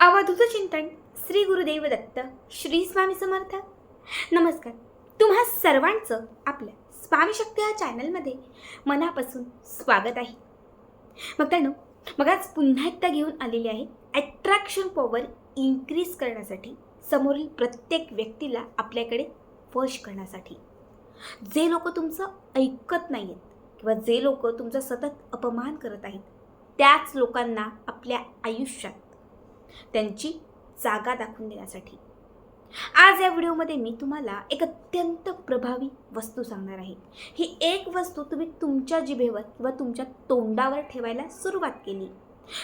अवधूत चिंतन श्री गुरुदेव दत्त श्री स्वामी समर्थ. नमस्कार. तुम्हा सर्वांचं आपल्या स्वामी शक्ती या चॅनलमध्ये मनापासून स्वागत आहे. मग त्यानं मग आज पुन्हा एकदा घेऊन आलेली आहे ॲट्रॅक्शन पॉवर इन्क्रीज करण्यासाठी समोरील प्रत्येक व्यक्तीला आपल्याकडे वश करण्यासाठी. जे लोक तुमचं ऐकत नाही आहेत किंवा जे लोक तुमचा सतत अपमान करत आहेत त्याच लोकांना आपल्या आयुष्यात त्यांची जागा दाखवून देण्यासाठी. आज या व्हिडिओमध्ये मी तुम्हाला एक अत्यंत प्रभावी वस्तू सांगणार आहे. ही एक वस्तू तुम्ही तुमच्या जिभेवर किंवा तुमच्या तोंडावर ठेवायला सुरुवात केली.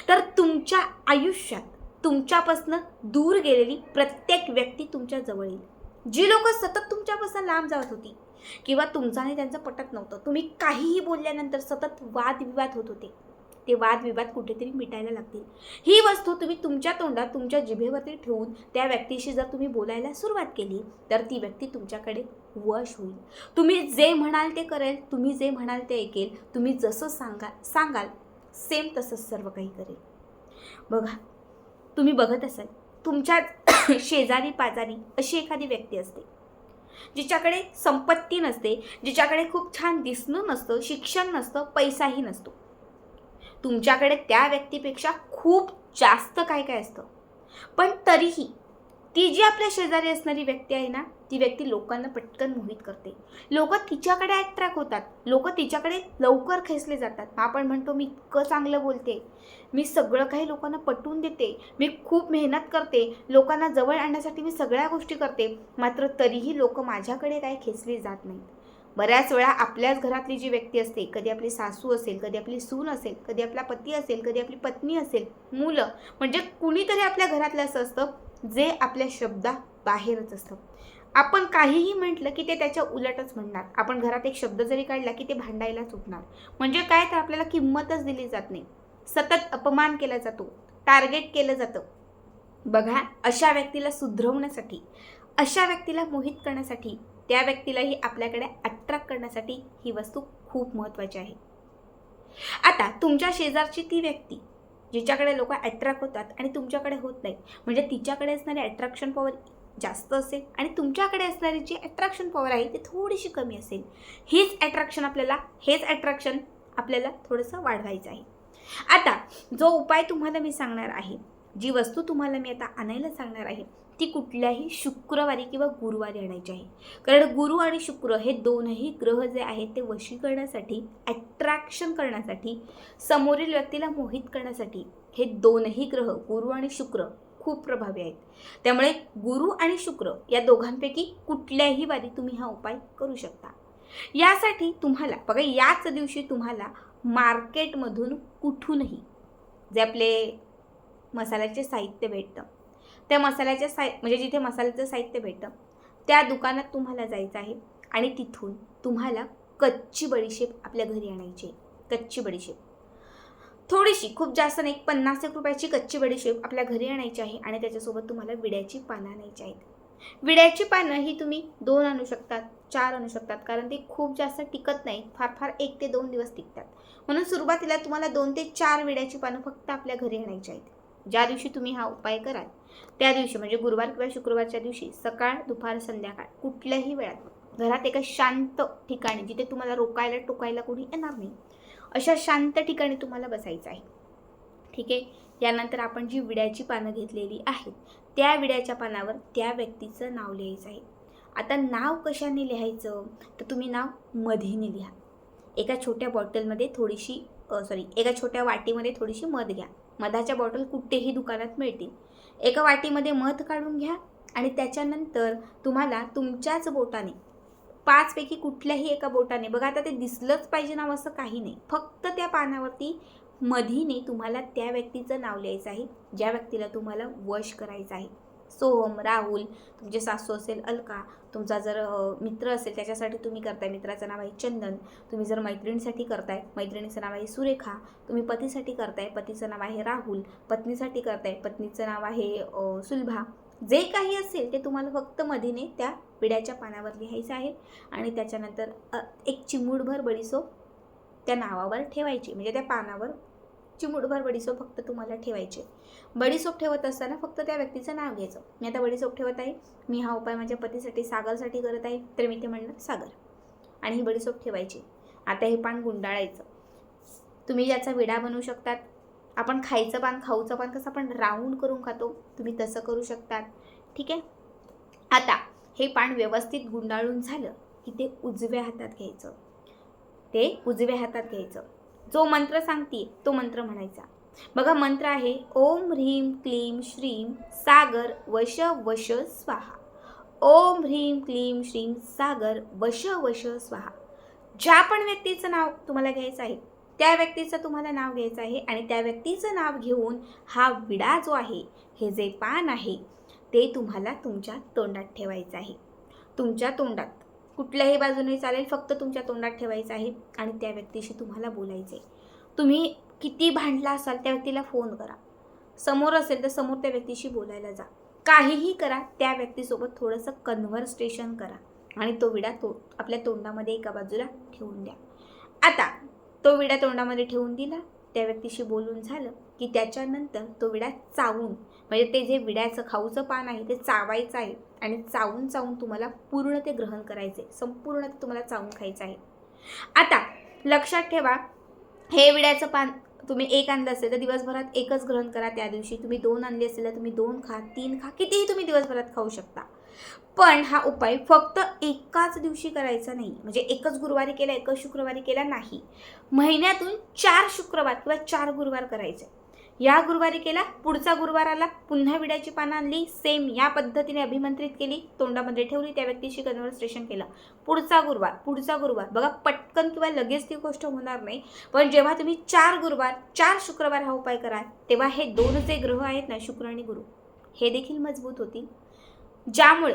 तर तुमच्या आयुष्यात तुमच्यापासनं दूर गेलेली प्रत्येक व्यक्ती तुमच्या जवळ येईल. जी लोक सतत तुमच्यापासून लांब जात होती किंवा तुमचं आणि त्यांचं पटत नव्हतं. तुम्ही काहीही बोलल्यानंतर सतत वादविवाद होत होते. ते वादविवाद कुठेतरी मिटायला लागतील. ही वस्तू तुम्ही तुमच्या तोंडात तुमच्या जिभेवरती ठेवून त्या व्यक्तीशी जर तुम्ही बोलायला सुरुवात केली तर ती व्यक्ती तुमच्याकडे वश होईल. तुम्ही जे म्हणाल ते करेल तुम्ही जे म्हणाल ते ऐकेल तुम्ही जसं सांगा सांगाल सेम तसंच सर्व काही करेल. बघा तुम्ही बघत असाल तुमच्या शेजारी पाजारी अशी एखादी व्यक्ती असते जिच्याकडे संपत्ती नसते जिच्याकडे खूप छान दिसणं नसतं शिक्षण नसतं पैसाही नसतो. तुमच्याकडे त्या व्यक्तीपेक्षा खूप जास्त काय काय असतं. पण तरीही ती जी आपल्या शेजारी असणारी व्यक्ती आहे ना ती व्यक्ती लोकांना पटकन मोहित करते. लोक तिच्याकडे अट्रॅक्ट होतात. लोक तिच्याकडे लवकर खेचले जातात. आपण म्हणतो मी इतकं चांगलं बोलते. मी सगळं काही लोकांना पटवून देते. मी खूप मेहनत करते. लोकांना जवळ आणण्यासाठी मी सगळ्या गोष्टी करते. मात्र तरीही लोक माझ्याकडे काही खेचले जात नाहीत. बऱ्याच वेळा आपल्याच घरातली जी व्यक्ती असते कधी आपली सासू असेल कधी आपली सून असेल कधी आपला पती असेल कधी आपली पत्नी असेल मुलं म्हणजे कुणीतरी आपल्या घरातलं असं असतं जे आपल्या शब्दा बाहेरच असतं. आपण काहीही म्हटलं की ते त्याच्या उलटच म्हणणार. आपण घरात एक शब्द जरी काढला की ते भांडायलाच उठणार म्हणजे काय तर आपल्याला किंमतच दिली जात नाही. सतत अपमान केला जातो टार्गेट केलं जातं. बघा अशा व्यक्तीला सुधरवण्यासाठी अशा व्यक्तीला मोहित करण्यासाठी त्या व्यक्तीलाही आपल्याकडे अट्रॅक्ट करण्यासाठी ही वस्तू खूप महत्त्वाची आहे. आता तुमच्या शेजारची ती व्यक्ती जिच्याकडे लोक अट्रॅक्ट होतात आणि तुमच्याकडे होत नाही म्हणजे तिच्याकडे असणारी अट्रॅक्शन पॉवर जास्त असेल आणि तुमच्याकडे असणारी जी अट्रॅक्शन पॉवर आहे ती थोडीशी कमी असेल. हीच अट्रॅक्शन आपल्याला हेच अट्रॅक्शन आपल्याला थोडंसं वाढवायचं आहे. आता जो उपाय तुम्हाला मी सांगणार आहे जी वस्तू तुम्हाला मी आता आणायला सांगणार आहे ती कुठल्याही शुक्रवारी किंवा गुरुवारी आणायची आहे. कारण गुरु आणि शुक्र हे दोनही ग्रह जे आहेत ते वशीकरणासाठी ॲट्रॅक्शन करण्यासाठी समोरील व्यक्तीला मोहित करण्यासाठी हे दोनही ग्रह गुरु आणि शुक्र खूप प्रभावी आहेत. त्यामुळे गुरु आणि शुक्र या दोघांपैकी कुठल्याही वारी तुम्ही हा उपाय करू शकता. यासाठी तुम्हाला बघा याच दिवशी तुम्हाला मार्केटमधून कुठूनही जे आपले मसाल्याचे साहित्य भेटतं त्या मसाल्याच्या साहि म्हणजे जिथे मसाल्याचं साहित्य भेटतं त्या दुकानात तुम्हाला जायचं आहे आणि तिथून तुम्हाला कच्ची बडीशेप आपल्या घरी आणायची आहे. कच्ची बडीशेप. थोडीशी खूप जास्त नाही एक पन्नास एक रुपयाची कच्ची बडीशेप आपल्या घरी आणायची आहे आणि त्याच्यासोबत तुम्हाला विड्याची पानं आणायची आहेत. विड्याची पानं ही तुम्ही दोन आणू शकतात चार आणू शकतात कारण ते खूप जास्त टिकत नाही फार फार एक ते दोन दिवस टिकतात. म्हणून सुरुवातीला तुम्हाला दोन ते चार विड्याची पानं फक्त आपल्या घरी आणायची आहेत. ज्या दिवशी तुम्ही हा उपाय कराल त्या दिवशी म्हणजे गुरुवार किंवा शुक्रवारच्या दिवशी सकाळ दुपार संध्याकाळ कुठल्याही वेळात घरात एका शांत ठिकाणी जिथे तुम्हाला रोकायला टोकायला कोणी येणार नाही अशा शांत ठिकाणी तुम्हाला बसायचं आहे. ठीक आहे? यानंतर आपण जी विड्याची पानं घेतलेली आहेत त्या विड्याच्या पानावर त्या व्यक्तीचं नाव लिहायचं आहे. आता नाव कशाने लिहायचं? तर तुम्ही नाव मधीने लिहा. एका छोट्या बॉटलमध्ये थोडीशी सॉरी एका छोट्या वाटीमध्ये थोडीशी मध घ्या. मधाच्या बॉटल कुठेही दुकानात मिळतील. एका वाटीमध्ये मध काढून घ्या आणि त्याच्यानंतर तुम्हाला तुमच्याच बोटाने पाचपैकी कुठल्याही एका बोटाने बघा आता ते दिसलंच पाहिजे नाव असं काही नाही फक्त त्या पानावरती मधीने तुम्हाला त्या व्यक्तीचं नाव लिहायचं आहे ज्या व्यक्तीला तुम्हाला वश करायचं आहे. सोहम राहुल तुमचे सासू असेल अलका तुमचा जर मित्र असेल त्याच्यासाठी तुम्ही करताय. मित्राचं नाव आहे चंदन. तुम्ही जर मैत्रिणीसाठी करताय मैत्रिणीचं नाव आहे सुरेखा तुम्ही पतीसाठी करताय पतीचं नाव आहे राहुल पत्नीसाठी करताय पत्नीचं नाव आहे सुलभा. जे काही असेल ते तुम्हाला फक्त मधीने त्या विड्याच्या पानावर लिहायचं आहे आणि त्याच्यानंतर एक चिमूडभर बडीसोप त्या नावावर ठेवायची म्हणजे त्या पानावर चिमुटभर बडीसोप फक्त तुम्हाला ठेवायचे बडीसोप ठेवत असताना फक्त त्या व्यक्तीचं नाव घ्यायचं. मी आता बडीसोप ठेवत आहे. मी हा उपाय माझ्या पतीसाठी सागरसाठी करत आहे. तर मी ते म्हणणार सागर. आणि ही बडीसोप ठेवायची. आता हे पान गुंडाळायचं. तुम्ही याचा विडा बनवू शकतात. आपण खायचं पान खाऊचं पान कसं आपण राऊंड करून खातो तुम्ही तसं करू शकतात. ठीक आहे? आता हे पान व्यवस्थित गुंडाळून झालं की ते उजव्या हातात घ्यायचं. ते उजव्या हातात घ्यायचं. जो मंत्र सांगते तो मंत्र म्हणायचा. बघा मंत्र आहे ओम ह्रीम क्लीम श्रीम सागर वश वश स्वाहा. ओम ह्रीम क्लीम श्रीम सागर वश वश स्वाहा. ज्या पण व्यक्तीचं नाव तुम्हाला घ्यायचं आहे त्या व्यक्तीचं तुम्हाला नाव घ्यायचं आहे आणि त्या व्यक्तीचं नाव घेऊन हा विडा जो आहे हे जे पान आहे ते तुम्हाला तुमच्या तोंडात ठेवायचं आहे. तुमच्या तोंडात कुठल्याही बाजूने चालेल फक्त तुमच्या तोंडात ठेवायचं आहे आणि त्या व्यक्तीशी तुम्हाला बोलायचं आहे तुम्ही किती भांडला असाल त्या व्यक्तीला फोन करा. समोर असेल तर समोर त्या व्यक्तीशी बोलायला जा. काहीही करा त्या व्यक्तीसोबत थोडंसं कन्व्हर्सेशन करा आणि तो विडा तो आपल्या तोंडामध्ये एका बाजूला ठेवून द्या. आता तो विडा तोंडामध्ये ठेवून दिला त्या व्यक्तीशी बोलून झालं की त्याच्यानंतर तो विडा चावून म्हणजे ते जे विड्याचं खाऊचं पान आहे ते चावायचं आहे आणि चावून चावून तुम्हाला पूर्ण ते ग्रहण करायचे संपूर्ण ते तुम्हाला चावून खायचं आहे. आता लक्षात ठेवा हे विड्याचं पान तुम्ही एक आणलं असेल तर दिवसभरात एकच ग्रहण करा त्या दिवशी. तुम्ही दोन आणले असेल तर तुम्ही दोन खा तीन खा कितीही तुम्ही दिवसभरात खाऊ शकता. पण हा उपाय फक्त एकाच दिवशी करायचा नाही. म्हणजे एकच गुरुवारी केला एकच शुक्रवारी केला नाही. महिन्यातून चार शुक्रवार किंवा चार गुरुवार करायचे. या गुरुवारी केला पुढचा गुरुवार आला पुन्हा विड्याची पानं आणली सेम या पद्धतीने अभिमंत्रित केली तोंडामध्ये ठेवली त्या व्यक्तीशी कन्व्हर्सेशन केलं. पुढचा गुरुवार पुढचा गुरुवार. बघा पटकन किंवा लगेच ती गोष्ट होणार नाही. पण जेव्हा तुम्ही चार गुरुवार चार शुक्रवार हा उपाय कराल तेव्हा हे दोन जे ग्रह आहेत ना शुक्र आणि गुरु हे देखील मजबूत होतील. ज्यामुळे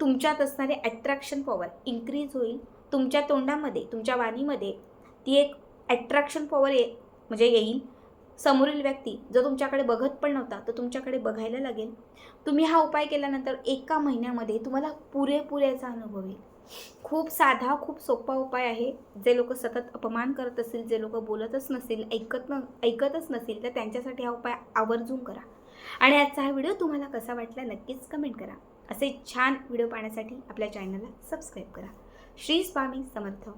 तुमच्यात असणारे ॲट्रॅक्शन पॉवर इन्क्रीज होईल. तुमच्या तोंडामध्ये तुमच्या वाणीमध्ये ती एक ॲट्रॅक्शन पॉवर ये म्हणजे येईल. समोरील व्यक्ती जो तुमच्याकडे बघत पण नव्हता तो तुमच्याकडे बघायला लागेल. तुम्ही हा उपाय केल्यानंतर एका महिन्यामध्ये तुम्हाला पुरेपुऱ्याचा अनुभव येईल. खूप साधा खूप सोपा उपाय आहे. जे लोक सतत अपमान करत असतील जे लोक बोलतच नसतील ऐकत न ऐकतच नसतील तर त्यांच्यासाठी हा उपाय आवर्जून करा. आणि आजचा हा व्हिडिओ तुम्हाला कसा वाटला नक्कीच कमेंट करा. असे छान व्हिडिओ पाहण्यासाठी आपल्या चॅनलला सबस्क्राईब करा. श्री स्वामी समर्थ.